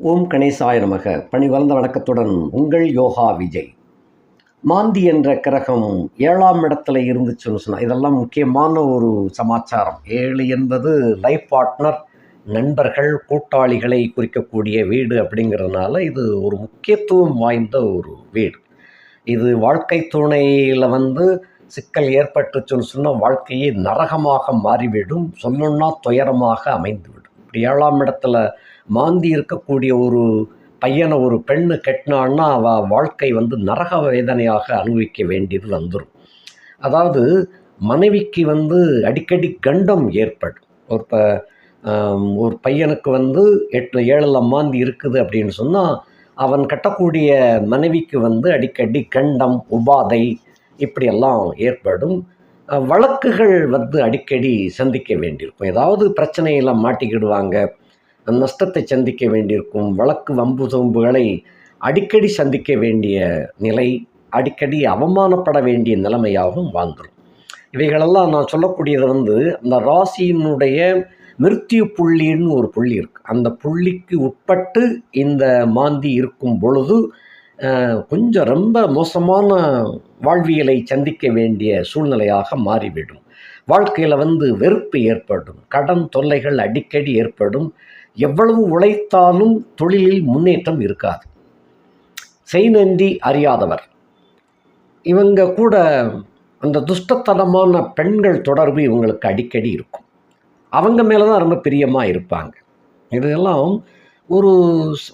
ஓம் கணேசாய நமக. பணிவளர்ந்த வணக்கத்துடன் உங்கள் யோகா விஜய். மாந்தி என்ற கிரகம் ஏழாம் இடத்துல இருந்துச்சுன்னு சொன்னால் இதெல்லாம் முக்கியமான ஒரு சமாச்சாரம். ஏழு என்பது லைஃப் பார்ட்னர் நண்பர்கள் கூட்டாளிகளை குறிக்கக்கூடிய வீடு அப்படிங்கிறதுனால இது ஒரு முக்கியத்துவம் வாய்ந்த ஒரு வீடு. இது வாழ்க்கை துணையில் வந்து சிக்கல் ஏற்பட்டுச்சுன்னு சொன்னால் வாழ்க்கையே நரகமாக மாறிவிடும். சொல்லணுன்னா துயரமாக அமைந்துவிடும். இப்படி ஏழாம் இடத்துல மாந்தி இருக்கக்கூடிய ஒரு பையனை ஒரு பெண்ணு கெட்டினான்னா அவள் வாழ்க்கை வந்து நரக வேதனையாக அனுபவிக்க வேண்டியது வந்துடும் அதாவது மனைவிக்கு வந்து அடிக்கடி கண்டம் ஏற்படும். ஒரு ப ஒரு பையனுக்கு வந்து எட்டு ஏழில் மாந்தி இருக்குது அப்படின்னு சொன்னால் அவன் கட்டக்கூடிய மனைவிக்கு வந்து அடிக்கடி கண்டம் உபாதை இப்படியெல்லாம் ஏற்படும். வழக்குகள் வந்து அடிக்கடி சந்திக்க வேண்டியிருக்கும். ஏதாவது பிரச்சனையில் மாட்டிக்கிடுவாங்க. நஷ்டத்தை சந்திக்க வேண்டியிருக்கும் வழக்கு வம்பு தொம்புகளை அடிக்கடி சந்திக்க வேண்டிய நிலை அடிக்கடி அவமானப்பட வேண்டிய நிலைமையாகவும் வாழ்ந்துடும் இவைகளெல்லாம் நான் சொல்லக்கூடியது வந்து அந்த ராசியினுடைய மிருத்யு புள்ளின்னு ஒரு புள்ளி இருக்குது அந்த புள்ளிக்கு உட்பட்டு இந்த மாந்தி இருக்கும் பொழுது கொஞ்சம் ரொம்ப மோசமான வாழ்வியலை சந்திக்க வேண்டிய சூழ்நிலையாக மாறிவிடும். வாழ்க்கையில் வந்து வெறுப்பு ஏற்படும் கடன் தொல்லைகள் அடிக்கடி ஏற்படும் எவ்வளவு உழைத்தாலும் தொழிலில் முன்னேற்றம் இருக்காது. செய் நன்றி அறியாதவர். இவங்க கூட அந்த துஷ்டத்தனமான பெண்கள் தொடர்பு இவங்களுக்கு அடிக்கடி இருக்கும். அவங்க மேலே தான் ரொம்ப பிரியமாக இருப்பாங்க. இதெல்லாம் ஒரு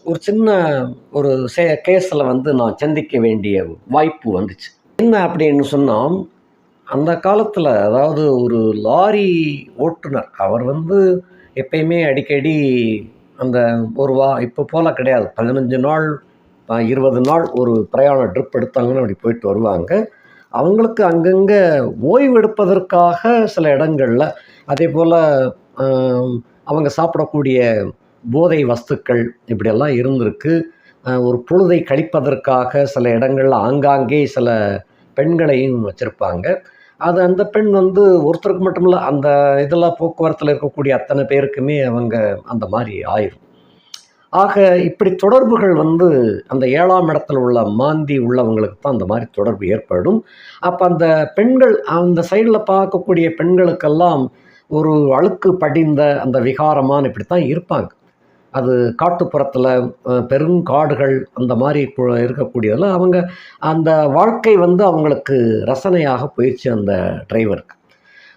ஒரு சின்ன ஒரு சே கேஸில் வந்து நான் சந்திக்க வேண்டிய வாய்ப்பு வந்துச்சு. என்ன அப்படின்னு சொன்னால் அந்த காலத்தில் அதாவது ஒரு லாரி ஓட்டுநர் அவர் வந்து எப்பயுமே அடிக்கடி அந்த ஒரு வா இப்போ போல கிடையாது. பதினஞ்சு நாள் இருபது நாள் ஒரு பிரயாண ட்ரிப் எடுத்தாங்கன்னு அப்படி போயிட்டு வருவாங்க. அவங்களுக்கு அங்கங்கே ஓய்வு எடுப்பதற்காக சில இடங்களில் அதே போல் அவங்க சாப்பிடக்கூடிய போதை வஸ்துக்கள் இப்படியெல்லாம் இருந்திருக்கு. ஒரு பொழுதை கழிப்பதற்காக சில இடங்களில் ஆங்காங்கே சில பெண்களையும் வச்சுருப்பாங்க. அது அந்த பெண் வந்து ஒருத்தருக்கு மட்டும் இல்லை அந்த இதில் போக்குவரத்தில் இருக்கக்கூடிய அத்தனை பேருக்குமே அவங்க அந்த மாதிரி ஆயிரும். ஆக இப்படி தொடர்புகள் வந்து அந்த ஏழாம் இடத்துல உள்ள மாந்தி உள்ளவங்களுக்கு தான் அந்த மாதிரி தொடர்பு ஏற்படும். அப்போ அந்த பெண்கள் அந்த சைடில் பார்க்கக்கூடிய பெண்களுக்கெல்லாம் ஒரு அழுக்கு படிந்த அந்த விகாரமான இப்படி தான் இருப்பாங்க. அது காட்டுப்புறத்தில் பெருங்காடுகள் அந்த மாதிரி இருக்கக்கூடியதில் அவங்க அந்த வாழ்க்கை வந்து அவங்களுக்கு ரசனையாக போயிடுச்சு அந்த டிரைவருக்கு.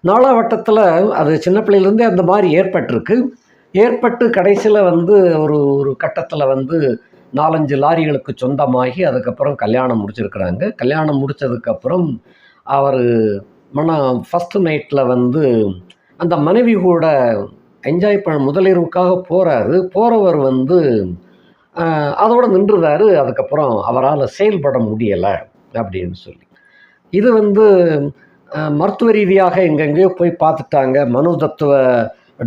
நாளாவட்டத்தில் அது சின்ன பிள்ளையிலேருந்தே அந்த மாதிரி ஏற்பட்டிருக்கு. ஏற்பட்டு கடைசியில் வந்து ஒரு ஒரு கட்டத்தில் வந்து நாலஞ்சு லாரிகளுக்கு சொந்தமாகி அதுக்கப்புறம் கல்யாணம் முடிச்சிருக்கிறாங்க. கல்யாணம் முடித்ததுக்கப்புறம் அவர் மன ஃபஸ்ட்டு நைட்டில் வந்து அந்த மனைவி கூட என்ஜாய் பண்ண முதலிரவுக்காக போகிறாரு போகிறவர் வந்து அதோடு அதோட நின்றுதாரு அதுக்கப்புறம் அவரால் செயல்பட முடியலை அப்படின்னு சொல்லி. இது வந்து மருத்துவ ரீதியாக எங்கெங்கேயோ போய் பார்த்துட்டாங்க. மனு தத்துவ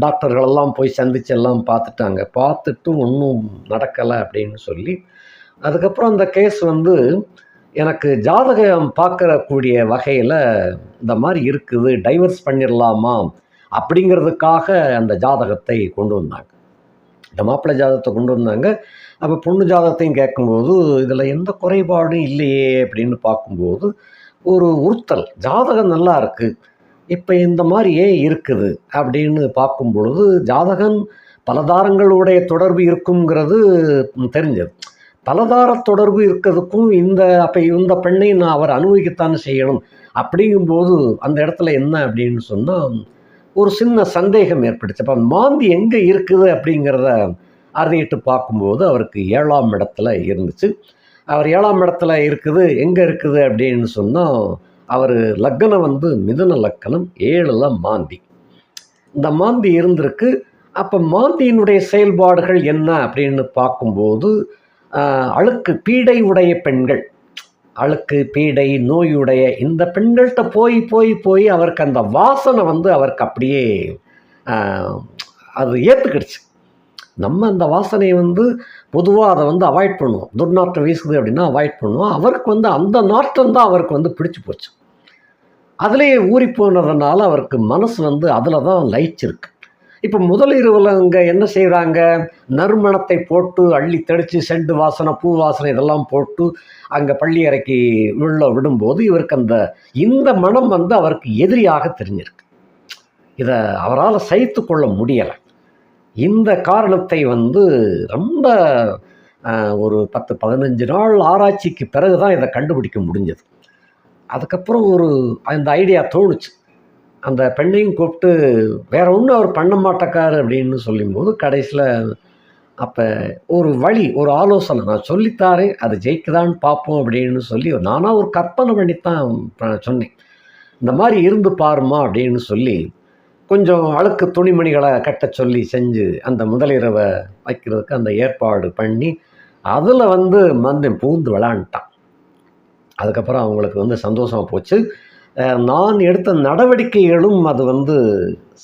டாக்டர்களெல்லாம் போய் சந்திச்சு எல்லாம் பார்த்துட்டாங்க. பார்த்துட்டு ஒன்றும் நடக்கலை அப்படின்னு சொல்லி. அதுக்கப்புறம் அந்த கேஸ் வந்து எனக்கு ஜாதகம் பார்க்கறக்கூடிய வகையில் இந்த மாதிரி இருக்குது. டைவர்ஸ் பண்ணிடலாமா அப்படிங்கிறதுக்காக அந்த ஜாதகத்தை கொண்டு வந்தாங்க. இந்த மாப்பிள்ளை ஜாதகத்தை கொண்டு வந்தாங்க. அப்போ பொண்ணு ஜாதகத்தையும் கேட்கும்போது இதில் எந்த குறைபாடும் இல்லையே அப்படின்னு பார்க்கும்போது ஒரு உறுத்தல். ஜாதகம் நல்லா இருக்குது இப்போ இந்த மாதிரி ஏன் இருக்குது? அப்படின்னு பார்க்கும் பொழுது ஜாதகம் பலதாரங்களுடைய தொடர்பு இருக்குங்கிறது தெரிஞ்சது. பலதார தொடர்பு இருக்கிறதுக்கும் இந்த அப்போ இந்த பெண்ணை நான் அவர் அனுபவிக்கத்தான் செய்யணும். அப்படிங்கும்போது அந்த இடத்துல என்ன அப்படின்னு சொன்னால் ஒரு சின்ன சந்தேகம் ஏற்பட்டுச்சு அப்போ மாந்தி எங்கே இருக்குது அப்படிங்கிறத அறிஞ்சிட்டு பார்க்கும்போது அவருக்கு ஏழாம் இடத்துல இருந்துச்சு. அவர் ஏழாம் இடத்துல இருக்குது எங்கே இருக்குது அப்படின்னு சொன்னால் அவர் லக்னம் வந்து மிதுன லக்கணம் ஏழில் மாந்தி. இந்த மாந்தி இருந்திருக்கு. அப்போ மாந்தியினுடைய செயல்பாடுகள் என்ன அப்படின்னு பார்க்கும்போது அழுக்கு பீடை உடைய பெண்கள் அழுக்கு பீடை நோயுடைய இந்த பெண்கள்கிட்ட போய் போய் போய் அவருக்கு அந்த வாசனை வந்து அவருக்கு அப்படியே அது ஏற்றுக்கிடுச்சு நம்ம அந்த வாசனையை வந்து பொதுவாக அதை வந்து அவாய்ட் பண்ணுவோம். துர்நாற்றம் வீசுது அப்படின்னா அவாய்ட் பண்ணுவோம். அவருக்கு வந்து அந்த நாற்றம் தான் அவருக்கு வந்து பிடிச்சி போச்சு. அதிலேயே ஊறி போனதுனால அவருக்கு மனசு வந்து அதில் தான் லயிச்சிருக்கு இப்போ முதலிரவில் அங்கே என்ன செய்கிறாங்க நறுமணத்தை போட்டு அள்ளி தெளித்து செண்டு வாசனை பூ வாசனை இதெல்லாம் போட்டு அங்கே பள்ளி அறைக்கு உள்ள விடும்போது இவருக்கு அந்த இந்த மனம் வந்து அவருக்கு எதிரியாக தெரிஞ்சிருக்கு. இதை அவரால் சகித்து கொள்ள முடியலை. இந்த காரணத்தை வந்து ரொம்ப ஒரு பத்து பதினஞ்சு நாள் ஆராய்ச்சிக்கு பிறகு தான் இதை கண்டுபிடிக்க முடிஞ்சது. அதுக்கப்புறம் ஒரு அந்த ஐடியா தோணுச்சு. அந்த பெண்ணையும் கூப்பிட்டு வேற ஒன்றும் அவர் பண்ண மாட்டக்காரு அப்படின்னு சொல்லும்போது கடைசியில் அப்போ ஒரு வழி ஒரு ஆலோசனை நான் சொல்லித்தாரேன் அது ஜெயிக்குதான்னு பார்ப்போம் அப்படின்னு சொல்லி நானாக ஒரு கற்பனை பண்ணித்தான் சொன்னேன். இந்த மாதிரி இருந்து பாருமா அப்படின்னு சொல்லி கொஞ்சம் அழுக்கு துணிமணிகளை கட்ட சொல்லி செஞ்சு அந்த முதலிரவை வைக்கிறதுக்கு அந்த ஏற்பாடு பண்ணி அதில் வந்து மந்தன் பூந்து விளாண்டுட்டான். அதுக்கப்புறம் அவங்களுக்கு வந்து சந்தோஷமாக போச்சு. நான் எடுத்த நடவடிக்கைகளும் அது வந்து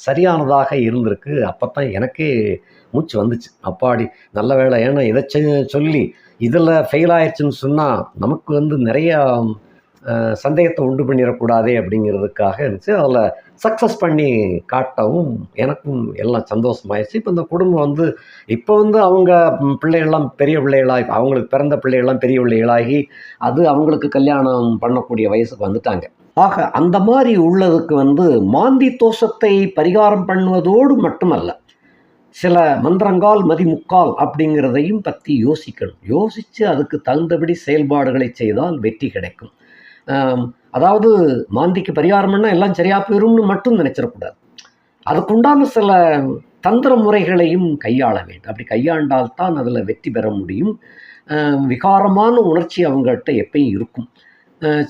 சரியானதாக இருந்திருக்கு. அப்போ தான் எனக்கே மூச்சு வந்துச்சு. அப்பாடி நல்ல வேலை ஏன்னா இதை சொல்லி இதில் ஃபெயில் ஆயிடுச்சுன்னு சொன்னால் நமக்கு வந்து நிறையா சந்தேகத்தை உண்டு பண்ணிடக்கூடாதே அப்படிங்கிறதுக்காக இருந்துச்சு. அதில் சக்ஸஸ் பண்ணி காட்டவும் எனக்கும் எல்லாம் சந்தோஷமாயிடுச்சு இப்போ இந்த குடும்பம் வந்து இப்போ வந்து அவங்க பிள்ளைகள்லாம் பெரிய பிள்ளைகளாகி அவங்களுக்கு பிறந்த பிள்ளைகள்லாம் பெரிய பிள்ளைகளாகி அது அவங்களுக்கு கல்யாணம் பண்ணக்கூடிய வயசுக்கு வந்துட்டாங்க. ஆக அந்த மாதிரி உள்ளதுக்கு வந்து மாந்தி தோஷத்தை பரிகாரம் பண்ணுவதோடு மட்டுமல்ல சில மந்திரங்கால் மதிமுக்கால் அப்படிங்கிறதையும் பற்றி யோசிக்கணும். யோசித்து அதுக்கு தகுந்தபடி செயல்பாடுகளை செய்தால் வெற்றி கிடைக்கும். அதாவது மாந்திக்கு பரிகாரம் பண்ணால் எல்லாம் சரியாக போயிரும்னு மட்டும் நினச்சிடக்கூடாது. அதுக்குண்டான சில தந்திர முறைகளையும் கையாள வேண்டும். அப்படி கையாண்டால் தான் அதில் வெற்றி பெற முடியும். விகாரமான உணர்ச்சி அவங்கள்ட்ட எப்பயும் இருக்கும்.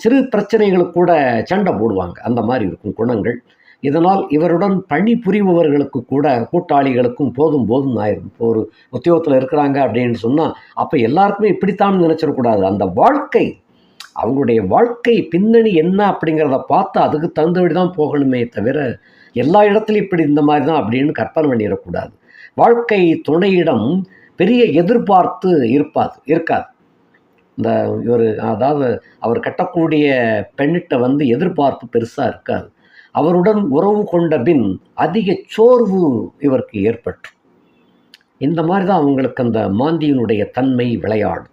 சிறு பிரச்சனைகளுக்கு கூட சண்டை போடுவாங்க. அந்த மாதிரி இருக்கும் குணங்கள். இதனால் இவருடன் பணி புரிபவர்களுக்கு கூட கூட்டாளிகளுக்கும் போதும் போதும் ஆயிரும். இப்போ ஒரு உத்தியோகத்தில் இருக்கிறாங்க அப்படின்னு சொன்னால் அப்போ எல்லாருக்குமே இப்படித்தான் நினச்சிடக்கூடாது. அந்த வாழ்க்கை அவங்களுடைய வாழ்க்கை பின்னணி என்ன அப்படிங்கிறத பார்த்து அதுக்கு தகுந்தபடி தான் போகணுமே தவிர எல்லா இடத்துலையும் இப்படி இந்த மாதிரி தான் அப்படின்னு கற்பனை பண்ணிடக்கூடாது. வாழ்க்கை துணையிடம் பெரிய எதிர்பார்த்து இருப்பாது இருக்காது. இந்த இவர் அதாவது அவர் கட்டக்கூடிய பெண்ணிட்ட வந்து எதிர்பார்ப்பு பெருசாக இருக்காது. அவருடன் உறவு கொண்ட பின் அதிக சோர்வு இவருக்கு ஏற்பட்டு. இந்த மாதிரி தான் அவங்களுக்கு அந்த மாந்தியினுடைய தன்மை விளையாடும்.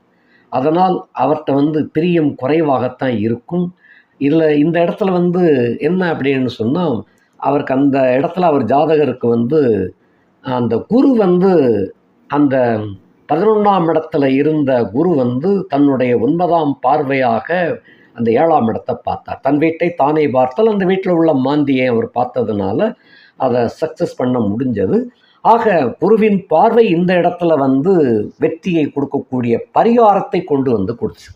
அதனால் அவர்கிட்ட வந்து பிரியம் குறைவாகத்தான் இருக்கும். இதில் இந்த இடத்துல வந்து என்ன அப்படின்னு சொன்னால் அவருக்கு அந்த இடத்துல அவர் ஜாதகருக்கு வந்து அந்த குரு வந்து அந்த பதினொன்றாம் இடத்துல இருந்த குரு வந்து தன்னுடைய ஒன்பதாம் பார்வையாக அந்த ஏழாம் இடத்தை பார்த்தார். தன் வீட்டை தானே பார்த்தால் அந்த வீட்டில் உள்ள மாந்தியை அவர் பார்த்ததுனால அதை சக்ஸஸ் பண்ண முடிஞ்சது. ஆக குருவின் பார்வை இந்த இடத்துல வந்து வெற்றியை கொடுக்கக்கூடிய பரிகாரத்தை கொண்டு வந்து கொடுத்து.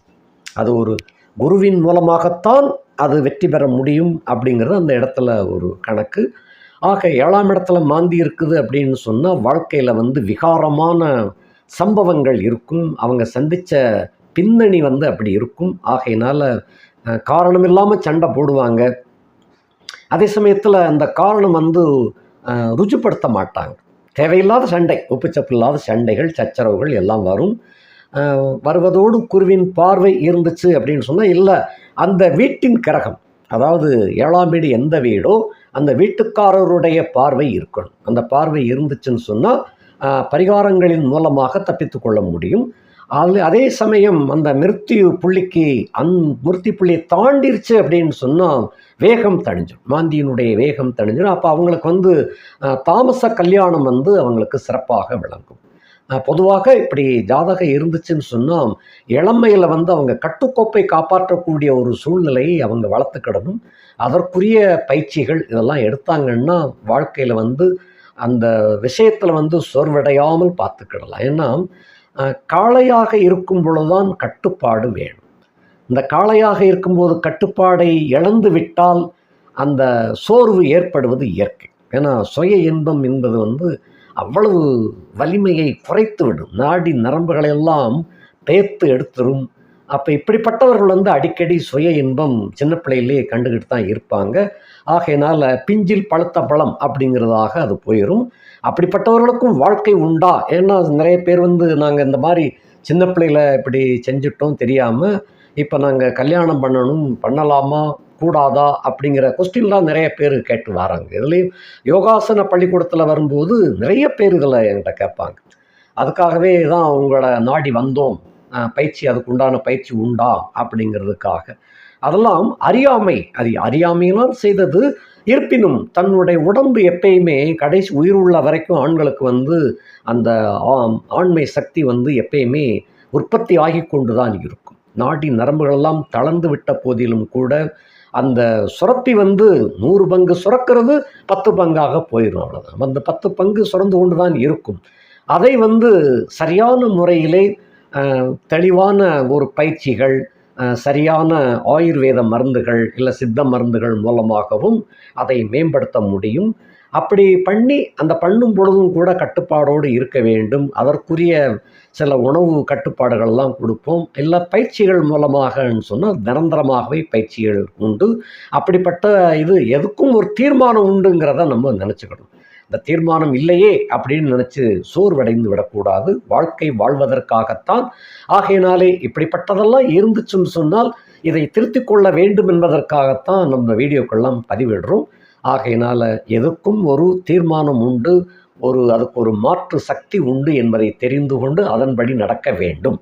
அது ஒரு குருவின் மூலமாகத்தான் அது வெற்றி பெற முடியும் அப்படிங்கிறது அந்த இடத்துல ஒரு கணக்கு. ஆக ஏழாம் இடத்துல மாந்தி இருக்குது அப்படின்னு சொன்னால் வாழ்க்கையில் வந்து விகாரமான சம்பவங்கள் இருக்கும். அவங்க சந்தித்த பின்னணி வந்து அப்படி இருக்கும். ஆகையினால் காரணம் இல்லாமல் சண்டை போடுவாங்க. அதே சமயத்தில் அந்த காரணம் வந்து ருஜிப்படுத்த ருஜுப்படுத்த மாட்டாங்க. தேவையில்லாத சண்டை உப்புச்சப்பு இல்லாத சண்டைகள் சச்சரவுகள் எல்லாம் வரும். வருவதோடு குருவின் பார்வை இருந்துச்சு அப்படின்னு சொன்னால் இல்லை அந்த வீட்டின் கிரகம் அதாவது ஏழாம் வீடு எந்த வீடோ அந்த வீட்டுக்காரருடைய பார்வை இருக்கணும். அந்த பார்வை இருந்துச்சுன்னு சொன்னால் பரிகாரங்களின் மூலமாக தப்பித்து கொள்ள முடியும். அது அதே சமயம் அந்த மிருத்தி புள்ளிக்கு அந் மிருத்தி புள்ளியை தாண்டிருச்சு அப்படின்னு சொன்னால் வேகம் தணிஞ்சிடும் மாந்தியினுடைய வேகம் தணிஞ்சிடும் அப்போ அவங்களுக்கு வந்து தாமச கல்யாணம் வந்து அவங்களுக்கு சிறப்பாக விளங்கும். பொதுவாக இப்படி ஜாதகம் இருந்துச்சுன்னு சொன்னால் இளமையில் வந்து அவங்க கட்டுக்கோப்பை காப்பாற்றக்கூடிய ஒரு சூழ்நிலையை அவங்க வளர்த்துக்கிடணும். அதற்குரிய பயிற்சிகள் இதெல்லாம் எடுத்தாங்கன்னா வாழ்க்கையில் வந்து அந்த விஷயத்தில் வந்து சோர்வடையாமல் பார்த்துக்கிடலாம். ஏன்னா காளையாக இருக்கும் பொழுதுதான் கட்டுப்பாடு வேணும். இந்த காளையாக இருக்கும்போது கட்டுப்பாடை இழந்து விட்டால் அந்த சோர்வு ஏற்படுவது இயற்கை. ஏன்னா சுய இன்பம் என்பது வந்து அவ்வளவு வலிமையை குறைத்து விடும் நாடி நரம்புகளை எல்லாம் பேர்த்து எடுத்துரும். அப்போ இப்படிப்பட்டவர்கள் வந்து அடிக்கடி சுய இன்பம் சின்ன பிள்ளையிலே கண்டுக்கிட்டு தான் இருப்பாங்க. ஆகையினால் பிஞ்சில் பழுத்த பழம் அப்படிங்கிறதாக அது போயிடும் அப்படிப்பட்டவர்களுக்கும் வாழ்க்கை உண்டா? ஏன்னா நிறைய பேர் வந்து நாங்கள் இந்த மாதிரி சின்ன பிள்ளையில் இப்படி செஞ்சுட்டோம் தெரியாமல் இப்போ நாங்கள் கல்யாணம் பண்ணணும் பண்ணலாமா கூடாதா அப்படிங்கிற கொஸ்டின்லாம் நிறைய பேர் கேட்டு வராங்க. இதுலேயும் யோகாசன பள்ளிக்கூடத்தில் வரும்போது நிறைய பேர் இதில் என்கிட்ட கேட்பாங்க. அதுக்காகவே தான் உங்களை நாடி வந்தோம். பயிற்சி அதுக்கு உண்டான பயிற்சி உண்டா? அப்படிங்கிறதுக்காக. அதெல்லாம் அறியாமை. அது அறியாமையினால் செய்தது. இருப்பினும் தன்னுடைய உடம்பு எப்பயுமே கடைசி உயிர் உள்ள வரைக்கும் ஆண்களுக்கு வந்து அந்த ஆம், ஆண்மை சக்தி வந்து எப்பயுமே உற்பத்தி ஆகி கொண்டு தான் இருக்கும். நாடி நரம்புகளெல்லாம் தளர்ந்து விட்ட போதிலும் கூட அந்த சுரப்பி வந்து நூறு பங்கு சுரக்கிறது பத்து பங்காக போயிடும் அவ்வளோதான் அந்த பத்து பங்கு சுரந்து கொண்டு தான் இருக்கும். அதை வந்து சரியான முறையிலே தெளிவான ஒரு பயிற்சிகள் சரியான ஆயுர்வேத மருந்துகள் இல்லை சித்த மருந்துகள் மூலமாகவும் அதை மேம்படுத்த முடியும். அப்படி பண்ணி அந்த பண்ணும் பொழுதும் கூட கட்டுப்பாடோடு இருக்க வேண்டும். அதற்குரிய சில உணவு கட்டுப்பாடுகள்லாம் கொடுப்போம். இல்லை பயிற்சிகள் மூலமாகன்னு சொன்னால் நிரந்தரமாகவே பயிற்சிகள் உண்டு. அப்படிப்பட்ட இது எதுக்கும் ஒரு தீர்மானம் உண்டுங்கிறத நம்ம நினச்சிக்கணும். இந்த தீர்மானம் இல்லையே அப்படின்னு நினச்சி சோர்வடைந்து விடக்கூடாது. வாழ்க்கை வாழ்வதற்காகத்தான். ஆகையினாலே இப்படிப்பட்டதெல்லாம் இருந்துச்சுன்னு சொன்னால் இதை திருத்தி கொள்ள வேண்டும் என்பதற்காகத்தான் நம்ம வீடியோக்கெல்லாம் பதிவிடுறோம். ஆகையினால எதுக்கும் ஒரு தீர்மானம் உண்டு ஒரு அதுக்கு ஒரு மாற்று சக்தி உண்டு என்பதை தெரிந்து கொண்டு அதன்படி நடக்க வேண்டும்.